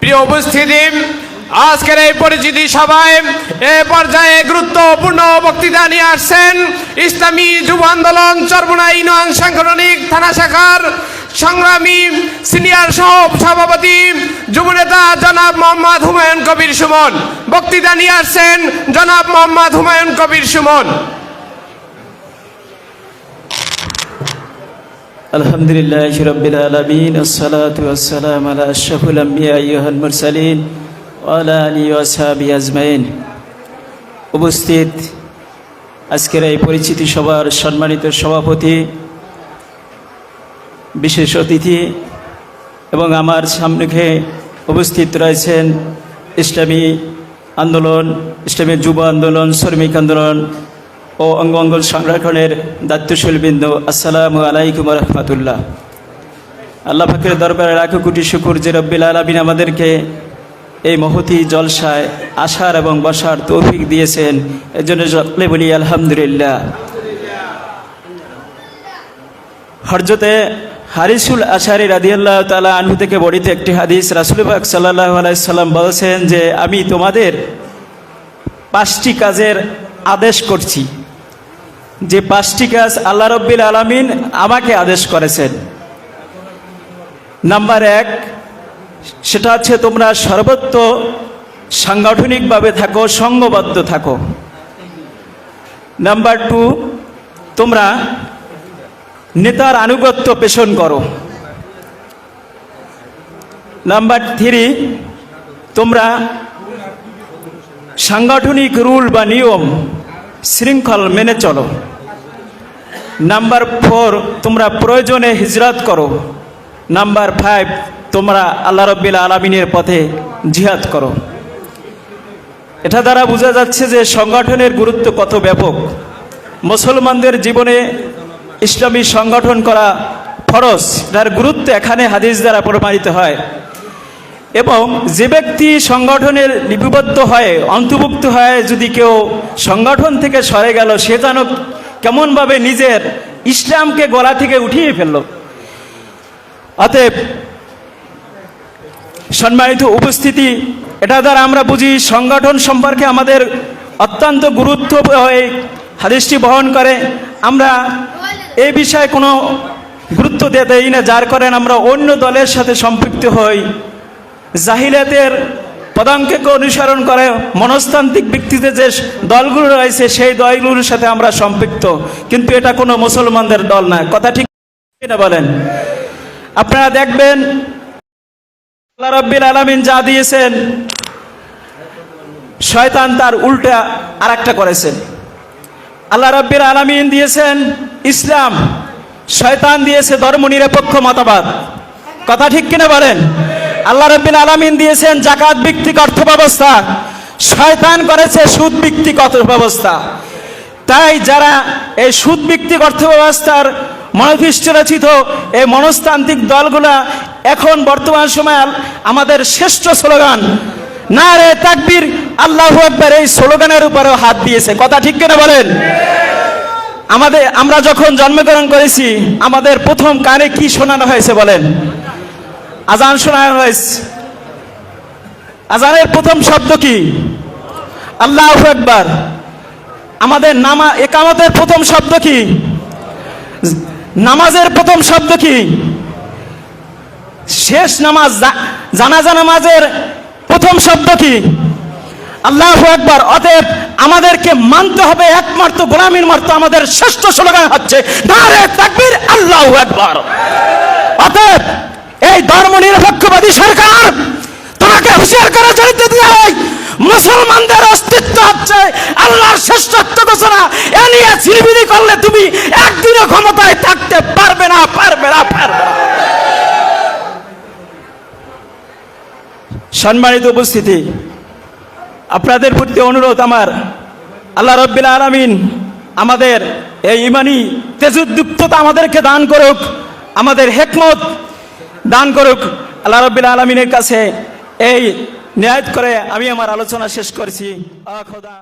প্রিয় উপস্থিতি, আজকের এই পরিচিতি সভায় এ পর্যায়ে গুরুত্বপূর্ণ বক্তৃতা নিয়ে আসছেন ইসলামী যুব আন্দোলন চরমুনা ইউনিয়ন সাংগঠনিক থানা শাখার সংগ্রামী সিনিয়র সহ সভাপতি যুবনেতা জনাব মোহাম্মদ হুমায়ুন কবির সুমন। বক্তৃতা নিয়ে আসছেন জনাব মোহাম্মদ হুমায়ুন কবির সুমন। الحمد لله رب العالمين الصلاة والسلام على أشرف الأنبياء أيها المرسلين وعلى آله وأصحابه أجمعين উপস্থিত আজকের এই পরিচিতি সভার সম্মানিত সভাপতি বিশেষ অতিথি এবং আমার সামনে উপস্থিত রয়েছেন ইসলামী আন্দোলন ইসলামী যুব আন্দোলন শ্রমিক আন্দোলন ও অঙ্গ অঙ্গল সংরক্ষণের দায়িত্বশীলবৃন্দ আসসালামু আলাইকুম রহমতুল্লাহ। আল্লাহ ফাকের দরবারে লাখো কোটি শুকুর যে রব্বিল আলমিন আমাদেরকে এই মহতি জলসায় আসার এবং বসার তৌফিক দিয়েছেন। এর জন্য বলি, আলহামদুলিল্লাহ। হরজতে হারিসুল আশারি রাদিয়াল্লাহ তালা আনহু থেকে বড়িতে একটি হাদিস রাসুল পাক সাল্লাহ আলাইসাল্লাম বলেছেন যে, আমি তোমাদের পাঁচটি কাজের আদেশ করছি। যে পাঁচটি কাজ আল্লাহ রব্বিল আলমিন আমাকে আদেশ করেছেন। নাম্বার এক, সেটা হচ্ছে তোমরা সর্বত্র সাংগঠনিকভাবে থাকো সঙ্গবদ্ধ থাকো। নাম্বার টু, তোমরা নেতার আনুগত্য পেষণ করো। নাম্বার থ্রি, তোমরা সাংগঠনিক রুল বা নিয়ম, শৃঙ্খল মেনে চলো। নাম্বার ফোর তোমরা প্রয়োজনে হিজরত করো। নাম্বার ফাইভ তোমরা আল্লাহ রব্বিল আলমিনের পথে জিহাদ করো। এটা দ্বারা বোঝা যাচ্ছে যে সংগঠনের গুরুত্ব কত ব্যাপক। মুসলমানদের জীবনে ইসলামী সংগঠন করা ফরজ তার গুরুত্ব এখানে হাদিস দ্বারা প্রমাণিত হয়। এবং যে ব্যক্তি সংগঠনের লিপিবদ্ধ হয়ে, অন্তর্ভুক্ত হয়, যদি কেউ সংগঠন থেকে সরে গেল, সে যেন কেমনভাবে নিজের ইসলামকে গলা থেকে উঠিয়ে ফেলল। অতএব সম্মানিত উপস্থিতি, এটা দ্বারা আমরা বুঝি সংগঠন সম্পর্কে আমাদের অত্যন্ত গুরুত্ব হয়ে হাদিসটি বহন করে। আমরা এই বিষয়ে কোনো গুরুত্ব দিয়ে দেই না। যার কারণে আমরা অন্য দলের সাথে সম্পৃক্ত হই। জাহিলাতের পদাঙ্ককে অনুসরণ করে, মনস্তান্ত্রিক ব্যক্তিতে যে দলগুলো রয়েছে, সেই দলগুলোর সাথে আমরা সম্পৃক্ত। কিন্তু এটা কোনো মুসলমানদের দল না। কথা ঠিক না বলেন? আপনারা দেখবেন, আল্লাহ রব্বিল আলমিন যা দিয়েছেন, শয়তান তার উল্টা আর একটা করেছেন। আল্লাহ রব্বিল আলমিন দিয়েছেন ইসলাম, শয়তান দিয়েছে ধর্ম নিরপেক্ষ মতবাদ। কথা ঠিক কিনা বলেন? আল্লাহ রব্বিন আলমিন দিয়েছেন জাকাত ভিত্তিক অর্থ ব্যবস্থা শয়তান করেছে সুদ ভিত্তিক অর্থ ব্যবস্থা তাই যারা এই সুদ ভিত্তিক অর্থ ব্যবস্থার মনোদৃষ্ট রচিত এই মনস্তান্ত্রিক দলগুলা এখন বর্তমান সময় আমাদের শ্রেষ্ঠ স্লোগান। না রে তাকবীর, আল্লাহ একবার এই স্লোগানের উপরেও হাত দিয়েছে। কথা ঠিক কিনা বলেন? আমাদের আমরা যখন জন্মগ্রহণ করেছি, আমাদের প্রথম কানে কি শোনানো হয়েছে বলেন? আজান শোনানো হয়েছে। আজানের প্রথম শব্দ কি? আল্লাহ একবার আমাদের নামা, একামতের প্রথম শব্দ কি? নামাজের প্রথম শব্দ কি? শেষ নামাজ জানাজা নামাজের প্রথম শব্দ কি? আল্লাহ একবার অতএব আমাদেরকে মানতে হবে একমাত্র গোলামীর মাত্র আমাদের শ্রেষ্ঠ স্লোগান হচ্ছে আল্লাহ একবার অতএব এই ধর্ম নিরপেক্ষবাদী সরকার, তোমাকে হুঁশিয়ার করা চাইতে দেয় মুসলমানদের অস্তিত্ব হচ্ছে আল্লাহর শ্রেষ্ঠত্ব ঘোষণা। এ নিয়ে ছিলবিলি করলে তুমি একদিনও ক্ষমতায় থাকতে পারবে না পারবে না পারবে না। সম্মানিত উপস্থিতি, আপনাদের প্রতি অনুরোধ আমার। আল্লাহ রব্বিল আলমিন আমাদের এই ইমানি তেজুদ্দুপ্ততা আমাদেরকে দান করুক, আমাদের হেকমত দান করুক আল্লাহ রব্বিল আলমিনের কাছে। এই ন্যায় করে আমি আমার আলোচনা শেষ করছি। খোদা।